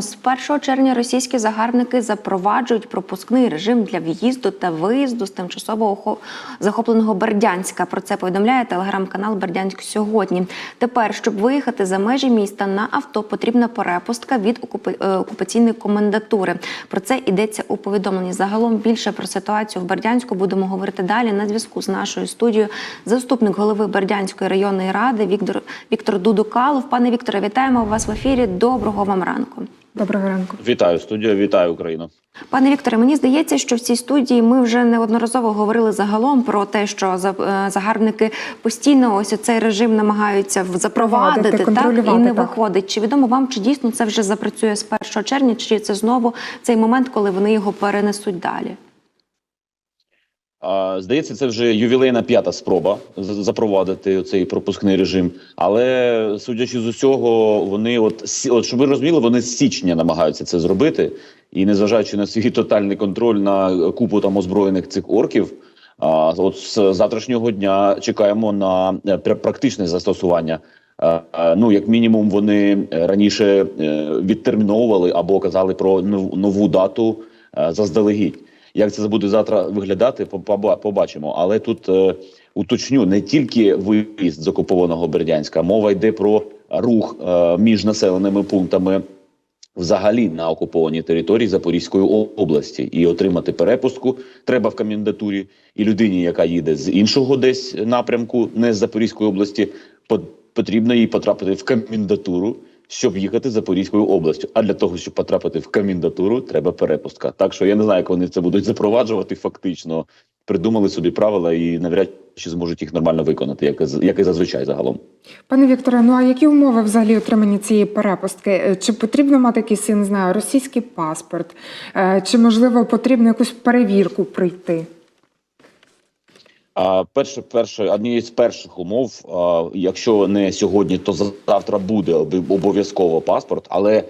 З 1 червня російські загарбники запроваджують пропускний режим для в'їзду та виїзду з тимчасово захопленого Бердянська. Про це повідомляє телеграм-канал Бердянськ сьогодні. Тепер, щоб виїхати за межі міста на авто, потрібна перепустка від е, окупаційної комендатури. Про це йдеться у повідомленні. Загалом більше про ситуацію в Бердянську будемо говорити далі. На зв'язку з нашою студією заступник голови Бердянської районної ради Віктор Віктор Дудукалов. Пане Вікторе, вітаємо вас в ефірі. Доброго вам ранку. Доброго ранку. Вітаю студію. вітаю Україну. Пане Вікторе, мені здається, що в цій студії ми вже неодноразово говорили загалом про те, що е, загарбники постійно ось цей режим намагаються в- запровадити так і не так. виходить. Чи відомо вам, чи дійсно це вже запрацює з 1 червня, чи це знову цей момент, коли вони його перенесуть далі? Здається, це вже ювілейна п'ята спроба запровадити цей пропускний режим. Але судячи з усього, вони от от щоб ви розуміли, вони з січня намагаються це зробити. І незважаючи на свій тотальний контроль на купу там озброєних цих орків. А от з завтрашнього дня чекаємо на е, практичне застосування. Ну, як мінімум, вони е, раніше е, відтерміновували або казали про нов- нову дату заздалегідь. Як це буде завтра виглядати, побачимо. Але тут е, уточню не тільки виїзд з окупованого Бердянська, мова йде про рух е, між населеними пунктами взагалі на окупованій території Запорізької області. І отримати перепустку треба в комендатурі. І людині, яка їде з іншого десь напрямку, не з Запорізької області, потрібно їй потрапити в комендатуру. Щоб їхати Запорізькою областю, а для того, щоб потрапити в комендатуру, треба перепустка. Так що я не знаю, як вони це будуть запроваджувати. Фактично придумали собі правила і навряд чи зможуть їх нормально виконати, як як і зазвичай загалом. Пане Вікторе, ну а які умови взагалі отримання цієї перепустки? Е, Чи потрібно мати якийсь, не знаю, російський паспорт? Е, Чи можливо потрібно якусь перевірку пройти? Перше, перше, однією з перших умов, якщо не сьогодні, то завтра буде обов'язково паспорт. Але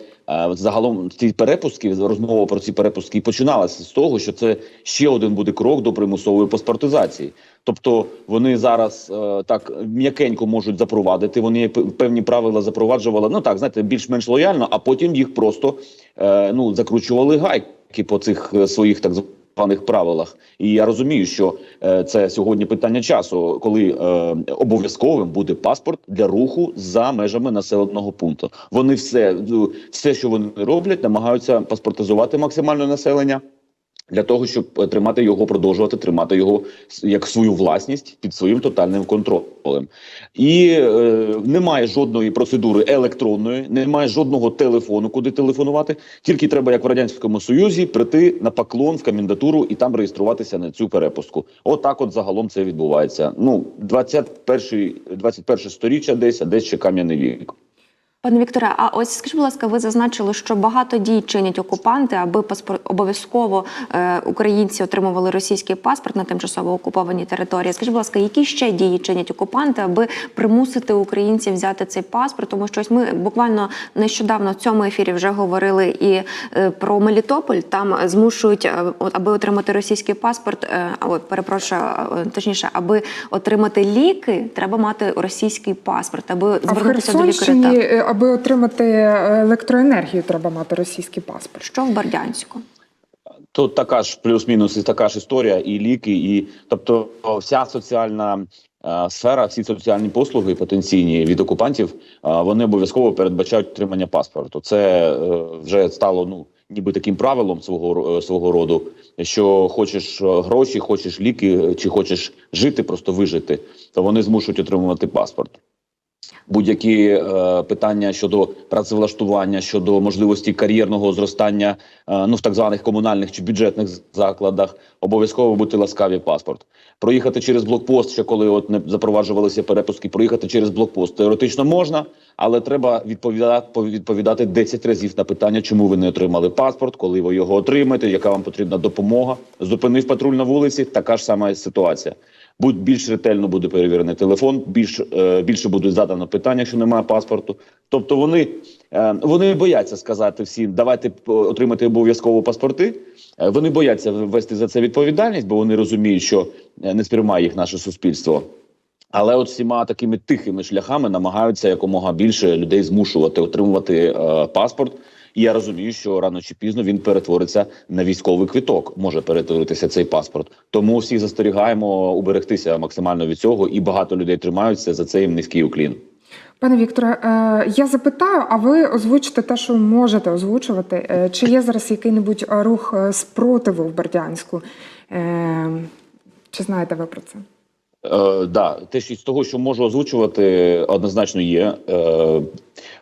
загалом ці перепустки, розмова про ці перепустки і починалася з того, що це ще один буде крок до примусової паспортизації. Тобто вони зараз е, так м'якенько можуть запровадити. Вони певні правила запроваджували. Ну так, знаєте, більш-менш лояльно, а потім їх просто е, ну закручували гайки по цих е, своїх так званих правилах. І я розумію, що е, це сьогодні питання часу, коли е, обов'язковим буде паспорт для руху за межами населеного пункту. Вони все, ну, все, що вони роблять, намагаються паспортизувати максимально населення. Для того щоб е, тримати його, продовжувати тримати його як свою власність під своїм тотальним контролем, і е, немає жодної процедури електронної, немає жодного телефону, куди телефонувати. Тільки треба, як в радянському союзі, прийти на поклон в комендатуру і там реєструватися на цю перепустку. Отак, от загалом це відбувається. Ну 21 21 сторіччя, десь а десь ще кам'яний вік. Пане Вікторе, а ось скажіть, будь ласка, ви зазначили, що багато дій чинять окупанти, аби паспор... обов'язково е, українці отримували російський паспорт на тимчасово окупованій території. Скажіть, будь ласка, які ще дії чинять окупанти, аби примусити українців взяти цей паспорт? Тому що ось ми буквально нещодавно в цьому ефірі вже говорили і е, про Мелітополь. Там змушують, е, аби отримати російський паспорт, е, ой, перепрошую, е, точніше, аби отримати ліки, треба мати російський паспорт, аби звернутися до лікаря. Аби отримати е, електроенергію, треба мати російський паспорт. Що в Бердянську? Тут така ж плюс-мінус і така ж історія, і ліки, і тобто вся соціальна е, сфера, всі соціальні послуги потенційні від окупантів, е, вони обов'язково передбачають отримання паспорту. Це е, вже стало ну ніби таким правилом свого е, свого роду. Що хочеш е, гроші, хочеш ліки, чи хочеш жити, просто вижити, то вони змушують отримувати паспорт будь-які е, питання щодо працевлаштування, щодо можливості кар'єрного зростання е, ну в так званих комунальних чи бюджетних закладах, обов'язково бути ласкаві паспорт. Проїхати через блокпост, ще коли от не запроваджувалися перепуски, проїхати через блокпост теоретично можна, але треба відповідати відповідати 10 разів на питання, чому ви не отримали паспорт, коли ви його отримаєте, яка вам потрібна допомога. Зупинив патруль на вулиці, така ж сама ситуація. Будь більш ретельно буде перевірений телефон, більш е, більше буде задано питання, якщо немає паспорту. Тобто вони, е, вони бояться сказати всім, давайте отримати обов'язково паспорти. Е, вони бояться ввести за це відповідальність, бо вони розуміють, що не сприймає їх наше суспільство. Але от всіма такими тихими шляхами намагаються якомога більше людей змушувати отримувати е, паспорт. І я розумію, що рано чи пізно він перетвориться на військовий квиток. Може перетворитися цей паспорт. Тому всіх застерігаємо уберегтися максимально від цього, і багато людей тримаються за це їм низький уклін. Пане Вікторе, е, я запитаю, а ви озвучите те, що можете озвучувати. Е, Чи є зараз який-небудь е, рух спротиву в Бердянську? Чи знаєте ви про це? Е, да, те, що з того, що можу озвучувати, однозначно є. Е,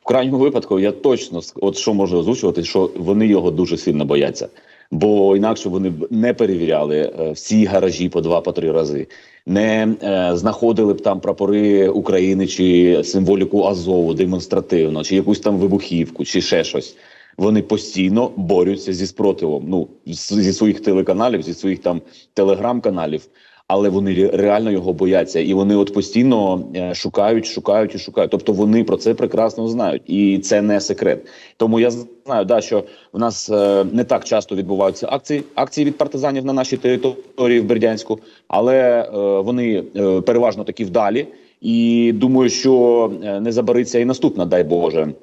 в крайньому випадку я точно от що можу озвучувати, що вони його дуже сильно бояться. Бо інакше вони б не перевіряли е, всі гаражі по два по три рази, не е, знаходили б там прапори України чи символіку Азову демонстративно, чи якусь там вибухівку, чи ще щось. Вони постійно борються зі спротивом. Ну зі своїх телеканалів, зі своїх там телеграм-каналів але вони реально його бояться, і вони от постійно е, шукають, шукають і шукають. Тобто вони про це прекрасно знають, і це не секрет. Тому я знаю, да, що в нас е, не так часто відбуваються акції акції від партизанів на нашій території в Бердянську, але е, вони переважно такі вдалі. І думаю, що не забариться і наступна, дай Боже.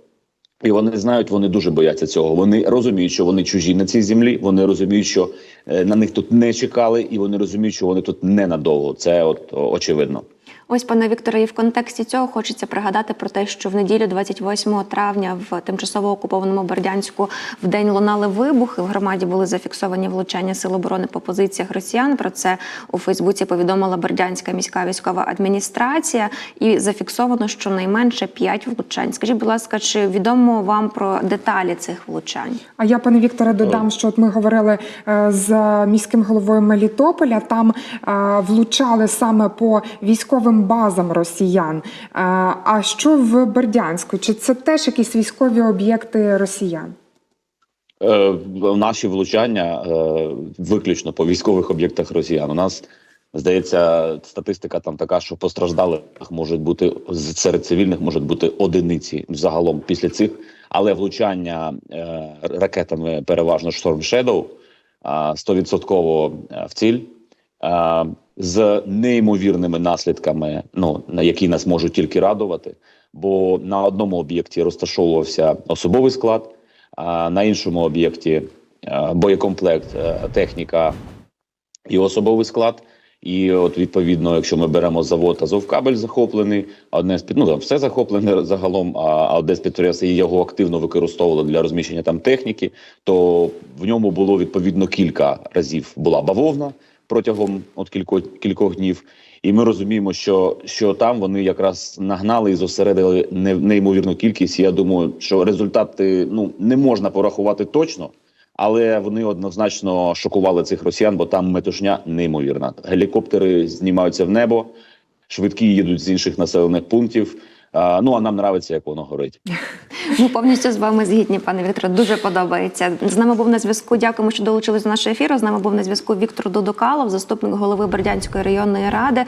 І вони знають, вони дуже бояться цього. Вони розуміють, що вони чужі на цій землі. Вони розуміють, що е, на них тут не чекали, і вони розуміють, що вони тут ненадовго. Це от очевидно. Ось, пане Вікторе, і в контексті цього хочеться пригадати про те, що в неділю, 28 травня, в тимчасово окупованому Бердянську в день лунали вибухи. В громаді були зафіксовані влучання сил оборони по позиціях росіян. Про це у Фейсбуці повідомила Бердянська міська військова адміністрація, і зафіксовано щонайменше 5 влучань. Скажіть, будь ласка, чи відомо вам про деталі цих влучань? А я, пане Вікторе, додам, що от ми говорили е, з міським головою Мелітополя. Там е, влучали саме по військовим базам росіян. Е, А що в Бердянську? Чи це теж якісь військові об'єкти росіян? Е, наші влучання е, виключно по військових об'єктах росіян. У нас здається, статистика там така, що постраждалих можуть бути серед цивільних можуть бути одиниці загалом після цих, але влучання ракетами переважно Storm Shadow 100% в ціль. З неймовірними наслідками, ну на які нас можуть тільки радувати, бо на одному об'єкті розташовувався особовий склад, а на іншому об'єкті е, боєкомплект, е, техніка і особовий склад. І от відповідно, якщо ми беремо завод Азовкабель захоплений, одне з під ну там все захоплене загалом, а одне з підприємств і його активно використовували для розміщення там техніки, то в ньому було відповідно кілька разів була бавовна протягом от кількох кількох днів. І ми розуміємо, що, що там вони якраз нагнали і зосередили не- неймовірну кількість. Я думаю, що результати ну не можна порахувати точно, але вони однозначно шокували цих росіян, бо там метушня неймовірна. Гелікоптери знімаються в небо, швидкі їдуть з інших населених пунктів. Ну а нам нравиться, як воно горить. Ми повністю з вами згідні, пане Вікторе. Дуже подобається. З нами був на зв'язку. Дякуємо, що долучились до нашого ефіру. З нами був на зв'язку Віктор Дудокалов, заступник голови Бердянської районної ради.